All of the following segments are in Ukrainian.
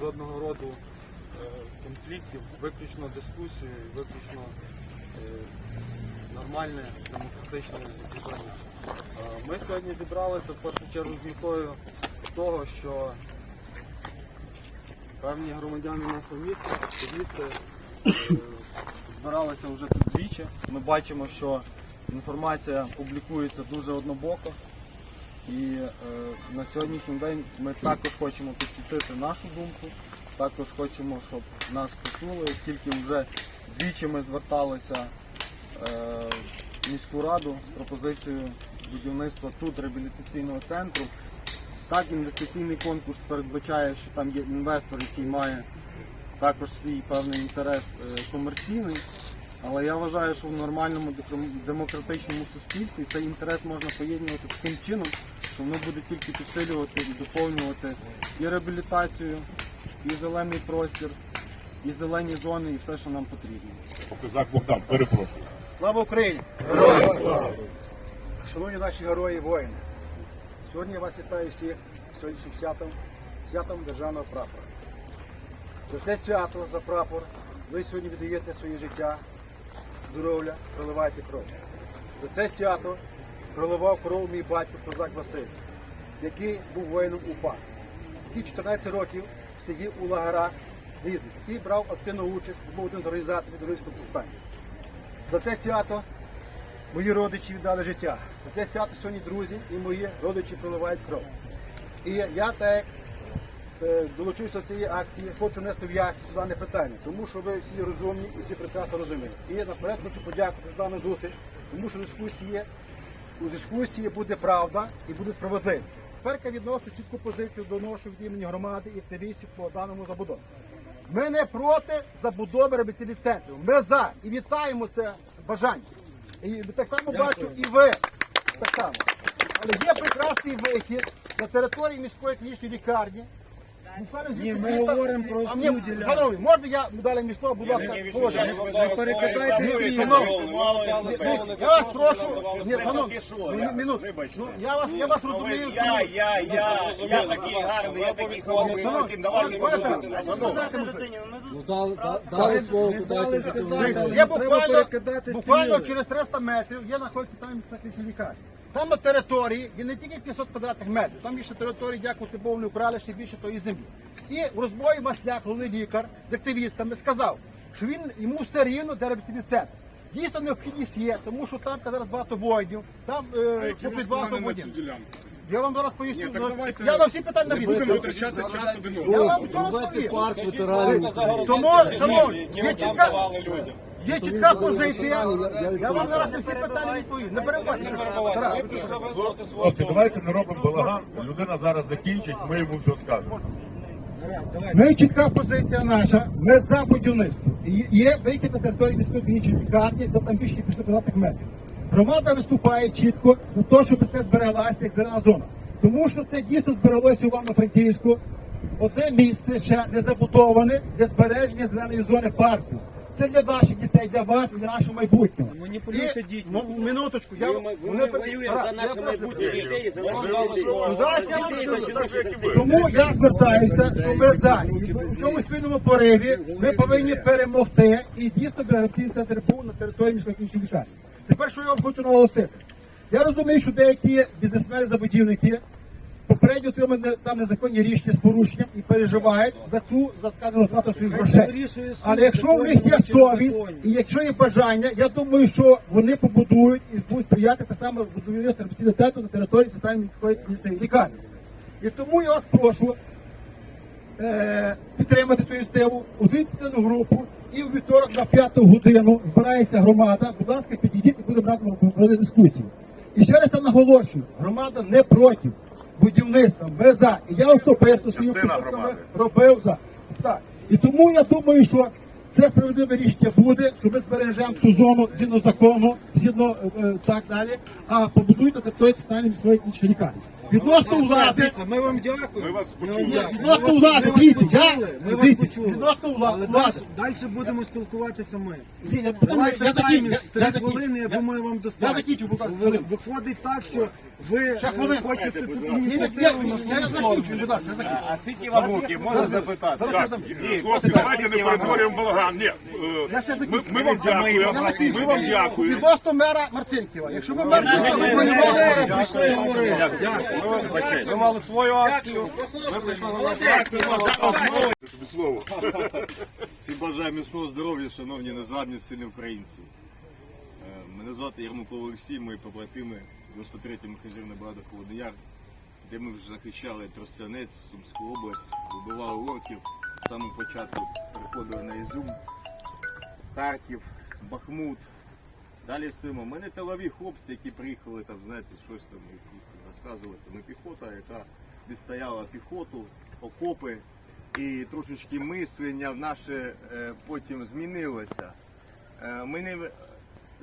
жодного роду е, конфліктів, виключно дискусію, виключно е, нормальне демократичне засідання. Е, Ми сьогодні зібралися в першу чергу з метою того, що певні громадяни нашого міста, е, збиралися вже тут двічі. Ми бачимо, що інформація публікується дуже однобоко. І е, на сьогоднішній день ми також хочемо підсвітити нашу думку, також хочемо, щоб нас почули, оскільки вже двічі ми зверталися е, в міську раду з пропозицією будівництва тут реабілітаційного центру. Так, інвестиційний конкурс передбачає, що там є інвестор, який має також свій певний інтерес е, комерційний. Але я вважаю, що в нормальному демократичному суспільстві цей інтерес можна поєднувати таким чином, що воно буде тільки підсилювати і доповнювати і реабілітацію, і зелений простір, і зелені зони, і все, що нам потрібно. Козак Богдан, перепрошую. Слава Україні! Шановні наші герої воїни, сьогодні я вас вітаю всіх сьогоднішнім святом, святом державного прапора. За це свято, за прапор, ви сьогодні віддаєте своє життя, здоров'я, проливаєте кров. За це свято проливав кров мій батько Козак Василь, який був воїном УПА, який 14 років сидів у лагерах різних, який брав активну участь, був один з організаторів Дорозького повстання. За це свято мої родичі віддали життя. За це свято сьогодні друзі і мої родичі проливають кров. І я так долучився до цієї акції, хочу нести в ясність дане питання, тому що ви всі розумні і всі прекрасно розумієте. І наперед хочу подякувати за дану зустріч, тому що дискусії, у дискусії буде правда і буде справедливість. Тепер я відносно чітку позицію доношу від імені громади і активістів по даному забудові. Ми не проти забудови реабілітаційних центрів. Ми за і вітаємо це бажання. І так само бачу і ви так само. Але є прекрасний вихід на території міської клінічної лікарні. Ні, ми говоримо про всю ділянку. Шановні, можна я далі місто, будь ласка, положення? перекидайте Ні, шановні, Я вас прошу, ні, шановні, ну, минуту. Ну, я вас, я вас розумію. Я, я, я, я такий гарний, я такий хороший, потім давайте Ну, дали, дали слово, сказати. Я Треба буквально, перекидати буквально через 300 метрів я знаходжуся там клінічній лікарні. Там на території є не тільки 500 квадратних метрів, там є ще території, дякувати Богу, не украли ще більше тої землі. І в розбої Масляк, головний лікар з активістами, сказав, що він йому все рівно де реабілітаційний центр. Дійсно необхідність є, тому що там зараз багато воїнів, там е, по підвалам воїнів. Я вам зараз поясню. Ні, так ну, давайте я на всі питання Не будемо відповім. витрачати час один Я одного. вам все розповім. парк ветеранів. Тому, шановні, є чітка, є чітка позиція. Я вам зараз на всі питання відповім. Не перебачте. Хлопці, давайте не робимо балаган. Людина зараз закінчить, ми йому все скажемо. Ми чітка позиція наша. Ми за будівництво. І Є вихід на території міської клінічної лікарні, де там більше 500 квадратних метрів. Громада виступає чітко за те, щоб це збереглася як зелена зона. Тому що це дійсно збереглося у Івано-Франківську. Одне місце ще не забудоване для збереження зеленої зони парку. Це для наших дітей, для вас, для нашого майбутнього. Маніпулюйте дітьми. ну, Минуточку, я Ми воюємо за наше майбутнє дітей, за Ну, дітей. тому я звертаюся, що ми за в цьому спільному пориві ми повинні перемогти і дійсно реабілітаційний центр на території клінічної лікарні. Тепер що я вам хочу наголосити? Я розумію, що деякі бізнесмени забудівники попередньо отримали там незаконні рішення з порушенням і переживають за цю за скажімо, втрату своїх грошей. Але якщо в них є совість і якщо є бажання, я думаю, що вони побудують і будуть сприяти те саме будівництву реабілітаційного центру на території центральної міської лікарні. І тому я вас прошу е, підтримати цю ініціативу, у групу і у вівторок на п'яту годину збирається громада. Будь ласка, підійдіть і будемо брати проводити дискусію. І ще раз я наголошую, громада не проти будівництва, ми за. І я особисто робив за. Так. І тому я думаю, що це справедливе рішення буде, що ми збережемо цю зону згідно закону, згідно е, е, так далі, а побудуйте той центральній міської лікарні. Відносно влади, Ми вам дякуємо. Ми вас Ми почули. відносно вас- влади, дивіться, я- Ми вас дивіться, почули. відносно влади, далі, будемо спілкуватися ми. Ні, я, Давайте я, я, закінчу, я, три я закінчу. хвилини, я Я- думаю, вам достатньо. закінчу, будь ласка, Ви- хвилину. Виходить так, що ви Ще е, хочете тут Ні, ні, ні, ініціативу я свою закінчу, будь ласка, я закінчу. А скільки вам років, можна запитати? Так, хлопці, давайте не перетворюємо балаган. Ні, е, Я ще ми, закінчу. ми вам дякуємо. Ми вам дякуємо. Відносно мера Марцинківа. Якщо ви мер дійсно Ми маніпулюєте, прийшли говорити. Ми мали свою акцію. Ми прийшли на нашу акцію. Тобі слово. Всім бажаю міцного здоров'я, шановні незламні сильні українці. Е, Мене звати Ярмаков Олексій, мої побратими 93-й механізирна бригада Холодний Яр, де ми вже захищали Тростянець, Сумську область, вибивали орків. З самого початку переходили на Ізюм, Харків, Бахмут. Далі стоїмо. Ми не тилові хлопці, які приїхали там, знаєте, щось там якісь там розказувати. Ми піхота, яка відстояла піхоту, окопи. І трошечки мислення наше е, потім змінилося. Е, ми не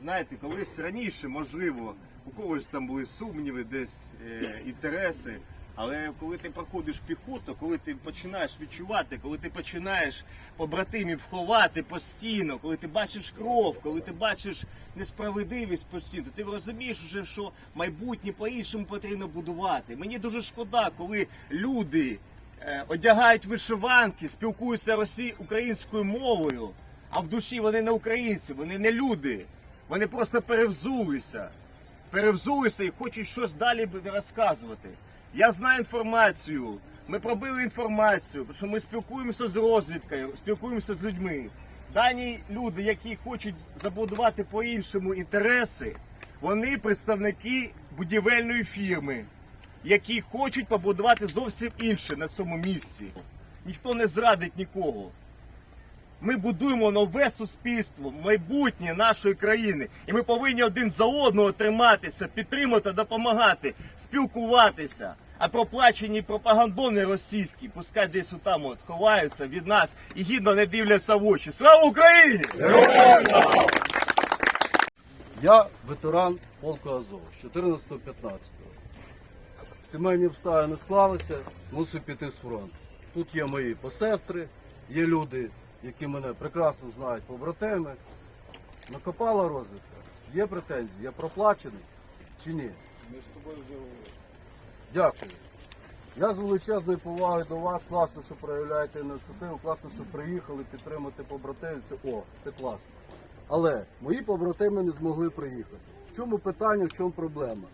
знаєте, колись раніше, можливо, у когось там були сумніви, десь е, інтереси. Але коли ти проходиш піхоту, коли ти починаєш відчувати, коли ти починаєш побратимів ховати постійно, коли ти бачиш кров, коли ти бачиш несправедливість постійно, ти розумієш вже, що майбутнє по-іншому потрібно будувати. Мені дуже шкода, коли люди е, одягають вишиванки, спілкуються росі... українською мовою, а в душі вони не українці, вони не люди. Вони просто перевзулися. Перевзулися і хочуть щось далі розказувати. Я знаю інформацію. Ми пробили інформацію, тому що ми спілкуємося з розвідкою, спілкуємося з людьми. Дані люди, які хочуть забудувати по-іншому інтереси, вони представники будівельної фірми, які хочуть побудувати зовсім інше на цьому місці. Ніхто не зрадить нікого. Ми будуємо нове суспільство, майбутнє нашої країни. І ми повинні один за одного триматися, підтримати, допомагати, спілкуватися. А проплачені пропагандони російські, пускай десь отам от ховаються від нас і гідно не дивляться в очі. Слава Україні! Я ветеран полку Азов з 14-15. Сімейні обставини склалися, мусив піти з фронту. Тут є мої посестри, є люди, які мене прекрасно знають, побратими. Накопала розвідка. Є претензії, я проплачений чи ні? Ми з тобою вже Дякую. Я з величезною повагою до вас, класно, що проявляєте ініціативу, класно, що приїхали підтримати побратимів. Це о, це класно. Але мої побратими не змогли приїхати. В чому питання, в чому проблема?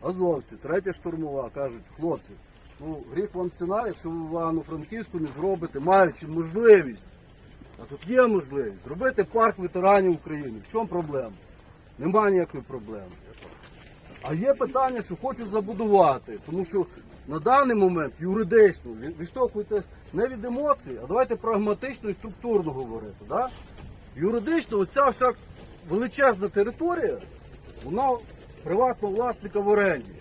Азовці, третя штурмова, кажуть, хлопці, ну гріх вам ціна, якщо ви в Івано-Франківську не зробите, маючи можливість, а тут є можливість, зробити парк ветеранів України. В чому проблема? Немає ніякої проблеми. А є питання, що хочу забудувати, тому що на даний момент юридично відштовхуєте не від емоцій, а давайте прагматично і структурно говорити. Да? Юридично оця вся величезна територія, вона приватного власника в оренді.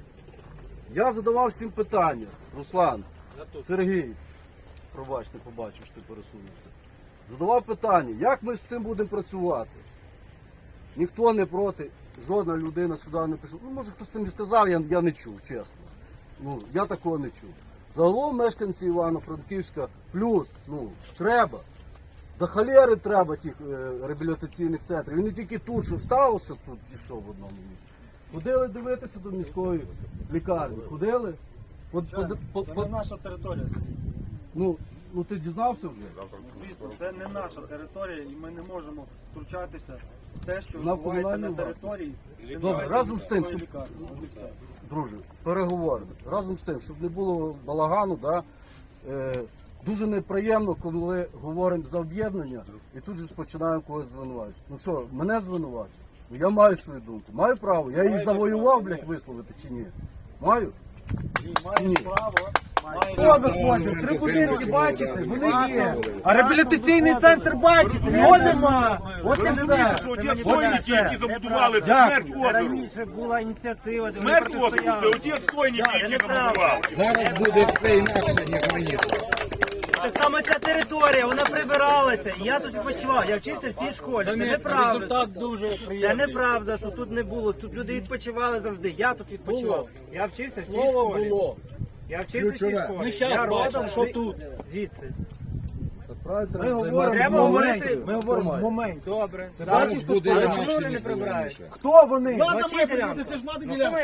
Я задавав всім питання, Руслан, Сергій, пробач, не побачив, що ти пересунувся. Задавав питання, як ми з цим будемо працювати. Ніхто не проти, жодна людина сюди не пішла. Ну, може хтось це не сказав, я, я не чув, чесно. Ну, я такого не чув. Загалом мешканці Івано-Франківська плюс, ну, треба. До холери треба тих е, реабілітаційних центрів. І не тільки тут, що сталося тут що в одному місці. Ходили дивитися до міської лікарні. Ходили? Це наша територія. ну, ну ти дізнався вже? Звісно, це не наша територія, і ми не можемо втручатися в те, що На відбувається на території. Добре, разом з тим, щоб- все. друже, переговоримо. Разом з тим, щоб не було балагану, да, е, дуже неприємно, коли говоримо за об'єднання і тут же ж починаємо когось звинувачувати. Ну що, мене звинувачують? Ну я маю свою думку, маю право. Я її завоював, блядь, висловити чи ні? Маю? Ні, маєш право. Що ви? Три будинки бачите? Вони є. А реабілітаційний центр бачите? Його нема. От і все. Що ті отстойники, які забудували, це смерть озеру. Раніше була ініціатива, де ми Смерть озеру, це оті отстойники, які забудували. Зараз буде все інакше, ніж раніше. Так само ця територія, вона прибиралася. І я тут відпочивав. Я вчився в цій школі. Це неправда. дуже Це неправда, що тут не було. Тут люди відпочивали завжди. Я тут відпочивав. Я вчився в цій школі. Я вчився в цій школі. Ми щас Я бачимо, родом що з- тут. Звідси. Правильно, Ми говоримо Треба в говорити. Ми говоримо в моменті. Добре. Ти Зараз бачиш, буде А чому вони не прибирають? хто вони? Влада має прибути, це ж влада Ну, ділянка.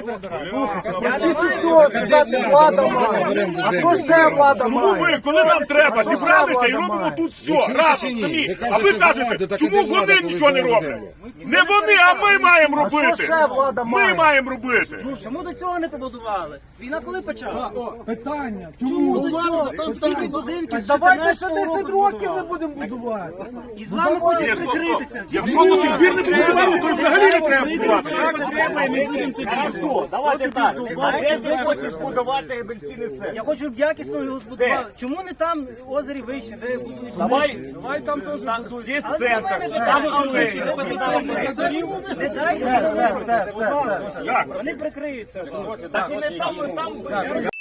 Я не все, маю. влада має. А що ще влада Чому має? ми, коли нам треба, зібралися і робимо тут все, разом самі. А ви кажете, чому вони нічого не роблять? Не вони, а ми маємо що робити. ще влада Ми має? маємо робити. Чому до цього не побудували? Війна коли почалася? Питання. Чому до цього? Скільки будинків давайте ще 14-го 10 року років не будемо будувати. І з вами хочуть прикритися. Якщо сих пір не побудували, то взагалі не треба будувати. Хорошо, давайте так. А де ти хочеш будувати апельсини це? Я хочу, щоб якісно його збудували. Чому не там в озері вище, де будують? Давай, давай там теж здесь центр, там алея. Не дайте Все, все, все, все. Вони прикриються. Так і не там, там.